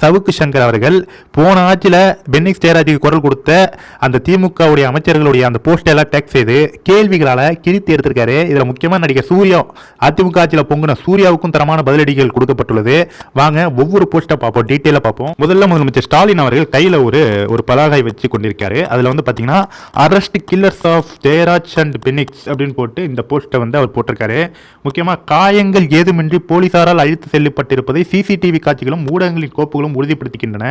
சவுக்கு சங்கர் அவர்கள் போன ஆட்சியில் பென்னிக்ஸ் ஜெயராஜுக்கு குரல் கொடுத்த அந்த திமுகவுடைய அமைச்சர்களுடைய அந்த போஸ்டெல்லாம் டேக் செய்து கேள்விகளால் கிழித்து எடுத்திருக்காரு. இதில் முக்கியமாக நடிகர் சூர்யா அதிமுக ஆட்சியில் பொங்குன சூர்யாவுக்கும் தரமான பதிலடிகள் கொடுக்கப்பட்டுள்ளது. வாங்க ஒவ்வொரு போஸ்ட்டை பார்ப்போம் டீட்டெயிலாக பார்ப்போம். முதல்ல முதலமைச்சர் ஸ்டாலின் அவர்கள் கையில் ஒரு ஒரு பலகை வச்சு கொண்டிருக்காரு. அதில் வந்து பார்த்தீங்கன்னா arrest killers of Jayaraj and Bennix அப்படின்னு போட்டு இந்த போஸ்ட்டை வந்து அவர் போட்டிருக்காரு. முக்கியமாக காயங்கள் ஏதுமின்றி போலீசாரால் அழித்து செல்லப்பட்டிருப்பதை சிசிடிவி காட்சிகளும் ஊடகங்களின் கோப்புகளும் உறுதிப்படுத்துகின்றன.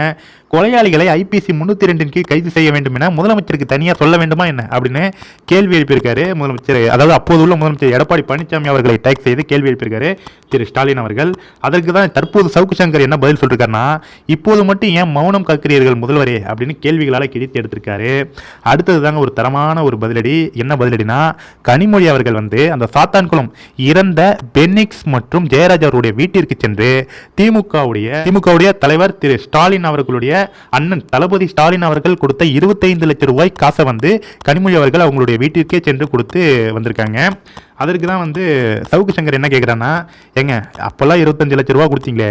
கொலையாளிகளை ஐபிசி முன்னூத்தி ரெண்டின் கீழ் கைது செய்ய வேண்டும் என முதலமைச்சருக்கு தனியாக சொல்ல வேண்டுமா என்ன? அப்படின்னு கேள்வி எழுப்பியிருக்காரு முதலமைச்சர். அதாவது அப்போது உள்ள முதலமைச்சர் எடப்பாடி பழனிசாமி அவர்களை டேக் செய்து கேள்வி எழுப்பியிருக்காரு திரு ஸ்டாலின் அவர்கள். அதற்கு தான் தற்போது சவுக்கு சங்கர் என்ன பதில் சொல்லிருக்காருன்னா இப்போது மட்டும் ஏன் மௌனம் காக்கிறீர்கள் முதல்வரே? அப்படின்னு கேள்விகளால் கிழித்து எடுத்திருக்காரு. அடுத்தது தாங்க ஒரு தரமான ஒரு பதிலடி. என்ன பதிலடினா கனிமொழி அவர்கள் வந்து அந்த சாத்தான்குளம் இறந்த பென்னிக்ஸ் மற்றும் ஜெயராஜ் அவருடைய வீட்டிற்கு சென்று திமுகவுடைய திமுக திமுகவுடைய தலைவர் திரு ஸ்டாலின் அவர்களுடைய அண்ணன் தளபதி ஸ்டாலின் அவர்கள் கொடுத்த இருபத்தைந்து லட்சம் ரூபாய் காசை வந்து கனிமொழி அவர்கள் அவங்களுடைய வீட்டிற்கே சென்று கொடுத்து வந்திருக்காங்க. அதற்கு தான் வந்து சவுக்கு சங்கர் என்ன கேட்குறான்னா ஏங்க அப்போல்லாம் இருபத்தஞ்சு லட்ச ரூபா கொடுத்தீங்களே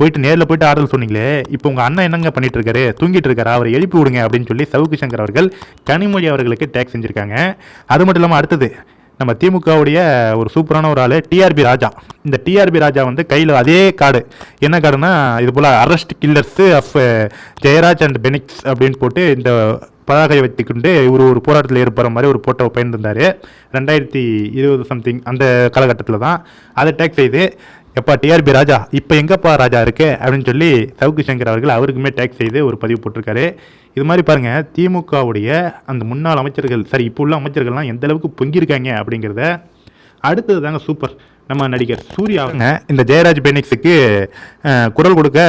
போயிட்டு நேரில் போயிட்டு ஆறுதல் சொன்னீங்களே இப்போ உங்கள் அண்ணன் என்னங்க பண்ணிட்டு இருக்காரு தூங்கிட்டு இருக்காரு அவரை எழுப்பி விடுங்க அப்படின்னு சொல்லி சவுக்கு சங்கர் அவர்கள் கனிமொழி அவர்களுக்கு டேக்ஸ் செஞ்சுருக்காங்க. அது மட்டும் இல்லாமல் அடுத்தது நம்ம திமுகவுடைய ஒரு சூப்பரான ஒரு ஆள் டிஆர்பி ராஜா. இந்த டிஆர்பி ராஜா வந்து கையில் அதே கார்டு. என்ன கார்டுனா இது போல் arrest killers of Jayaraj and Bennix அப்படின்னு போட்டு இந்த பதாகையை வைத்துக்கொண்டு இவர் ஒரு போராட்டத்தில் ஏற்படுற மாதிரி ஒரு போட்டோ பயந்துருந்தார் ரெண்டாயிரத்தி இருபது சம்திங் அந்த காலகட்டத்தில் தான். அதை டேக் செய்து எப்பா டிஆர்பி ராஜா இப்போ எங்கப்பா ராஜா இருக்கு? அப்படின்னு சொல்லி சவுக்கு சங்கர் அவர்கள் அவருக்குமே டேக் செய்து ஒரு பதிவு போட்டிருக்காரு. இது மாதிரி பாருங்க திமுகவுடைய அந்த முன்னாள் அமைச்சர்கள் சரி இப்போ உள்ள அமைச்சர்கள்லாம் எந்த அளவுக்கு பொங்கியிருக்காங்க அப்படிங்கிறத அடுத்தது தாங்க சூப்பர் நம்ம நடிகர் சூர்யாவுங்க இந்த ஜெயராஜ் பெனிக்ஸுக்கு குரல் கொடுக்க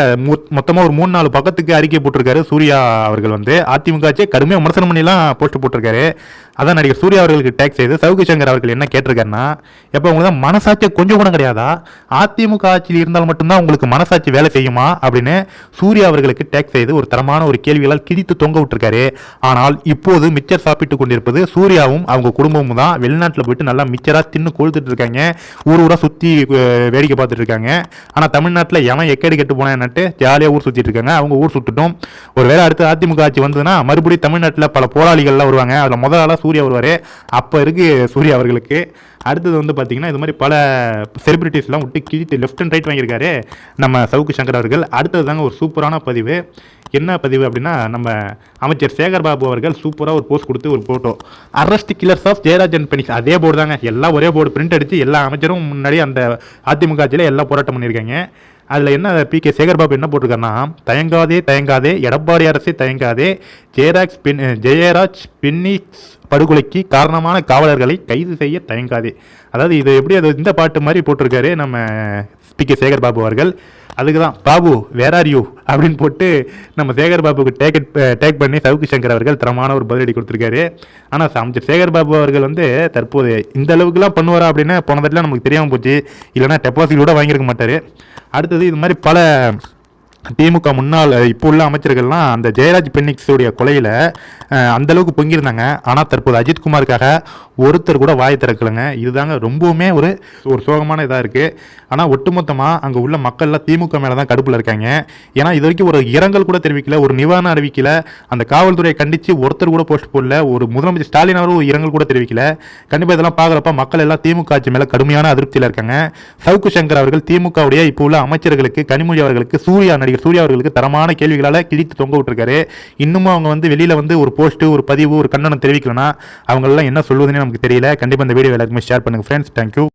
மொத்தமாக ஒரு மூணு நாலு பக்கத்துக்கு அறிக்கை போட்டிருக்காரு சூர்யா அவர்கள் வந்து. அதிமுக ஆட்சியை கடுமையாக விமர்சனம் பண்ணிலாம் போஸ்ட் போட்டிருக்காரு. அதான் நடிகர் சூர்யா அவர்களுக்கு டேக்ஸ் செய்து சவுக்கு சங்கர் அவர்கள் என்ன கேட்டிருக்காருன்னா எப்போ உங்களுக்கு தான் மனசாட்சி கொஞ்சம் கூட கிடையாதா? அதிமுக ஆட்சியில் இருந்தால் மட்டும்தான் உங்களுக்கு மனசாட்சி வேலை செய்யுமா? அப்படின்னு சூர்யா அவர்களுக்கு டேக்ஸ் செய்து ஒரு தரமான ஒரு கேள்விகளால் கிழித்து தொங்க விட்டுருக்காரு. ஆனால் இப்போது மிச்சர் சாப்பிட்டு கொண்டிருப்பது சூர்யாவும் அவங்க குடும்பமும் தான். வெளிநாட்டில் போயிட்டு நல்லா மிச்சராக தின்னு கொழுத்துட்டு இருக்காங்க. ஒரு ஊராக சுற்றி வேடிக்கை பார்த்துட்டு இருக்காங்க ஆனால் தமிழ்நாட்டில் எவன் எக்கேடு கெட்டு போனேன்னுட்டு ஜாலியாக ஊர் சுற்றிட்டு இருக்காங்க. அவங்க ஊர் சுட்டுட்டும். ஒரு வேளை அடுத்து அதிமுக ஆட்சி வந்ததுன்னா மறுபடியும் தமிழ்நாட்டில் பல போராளிகள்லாம் வருவாங்க. அதில் முதல் ஆளாக சூர்யா வருவார். அப்போ இருக்கு சூர்யா அவர்களுக்கு. அடுத்தது வந்து பார்த்தீங்கன்னா இது மாதிரி பல செலிபிரிட்டிஸ்லாம் விட்டு கிழித்து லெஃப்ட் அண்ட் ரைட் வாங்கியிருக்காரு நம்ம சவுக்கு சங்கர் அவர்கள். அடுத்தது தாங்க ஒரு சூப்பரான பதிவு. என்ன பதிவு அப்படின்னா நம்ம அமைச்சர் சேகர் பாபு அவர்கள் சூப்பராக ஒரு போஸ்ட் கொடுத்து ஒரு photo arrest killers of Jayarajan and Bennix அதே போர்டு தாங்க. எல்லாம் ஒரே போர்டு பிரிண்ட் அடித்து எல்லா அமைச்சரும் முன்னாடி அந்த அதிமுக ஆட்சியில் எல்லாம் போராட்டம் பண்ணியிருக்காங்க. அதில் என்ன பி கே சேகர் பாபு என்ன போட்டிருக்காருன்னா தயங்காதே தயங்காதே எடப்பாடி அரசே தயங்காதே ஜெயராஜ் பின் ஜெயராஜ் பின்னிக்ஸ் படுகொலைக்கு காரணமான காவலர்களை கைது செய்ய தயங்காதே. அதாவது இது எப்படி அது இந்த பாட்டு மாதிரி போட்டிருக்காரு நம்ம பி கே சேகர் பாபு அவர்கள். அதுக்கு தான் பாபு வேர் ஆர் யூ அப்படின்னு போட்டு நம்ம சேகர் பாபுக்கு டேக் டேக் பண்ணி சவுக்கு சங்கர் அவர்கள் தரமான ஒரு பதிலடி கொடுத்துருக்காரு. ஆனால் அமைச்சர் சேகர் பாபு அவர்கள் வந்து தற்போது இந்த அளவுக்குலாம் பண்ணுவாரா அப்படின்னு போன தடவை நமக்கு தெரியாமல் போச்சு. இல்லைன்னா டெபாசிட் கூட வாங்கியிருக்க மாட்டார். அடுத்தது இது மாதிரி பல திமுக முன்னாள் இப்போ உள்ள அமைச்சர்கள்லாம் அந்த ஜெயராஜ் பென்னிக்ஸுடைய கொலையில் அந்த அளவுக்கு பொங்கியிருந்தாங்க. ஆனால் தற்போது அஜித்குமாருக்காக ஒருத்தர் கூட வாய் திறக்கலைங்க. இதுதாங்க ரொம்பவுமே ஒரு ஒரு சோகமான இதாக இருக்குது ஆனால் ஒட்டுமொத்தமாக அங்கே உள்ள மக்கள்லாம் திமுக மேலே தான் கடுப்பில் இருக்காங்க. ஏன்னா இது வரைக்கும் ஒரு இரங்கல் கூட தெரிவிக்கல ஒரு நிவாரணம் அறிவிக்கல. அந்த காவல்துறையை கண்டித்து ஒருத்தர் கூட போஸ்ட் போடல ஒரு முதலமைச்சர் ஸ்டாலின் அவரும் ஒரு இரங்கல் கூட தெரிவிக்கல. கண்டிப்பாக இதெல்லாம் பார்க்குறப்ப மக்கள் எல்லாம் திமுக ஆட்சி மேலே கடுமையான அதிருப்தியில் இருக்காங்க. சவுக்கு சங்கர் அவர்கள் திமுகவுடைய இப்போ உள்ள அமைச்சர்களுக்கு கனிமொழி அவர்களுக்கு சூர்யா நடிகர் சூர்யா அவர்களுக்கு தரமான கேள்விகளால் கிழித்து தொங்க விட்டுருக்காரு. இன்னமும் அவங்க வந்து வெளியில் வந்து ஒரு போஸ்ட்டு ஒரு பதிவு ஒரு கண்டனம் தெரிவிக்கலன்னா அவங்களெல்லாம் என்ன சொல்வதுன்னு நமக்கு தெரியல. கண்டிப்பாக இந்த வீடியோ எல்லாருக்குமே ஷேர் பண்ணுங்கள் ஃப்ரெண்ட்ஸ் தேங்க்யூ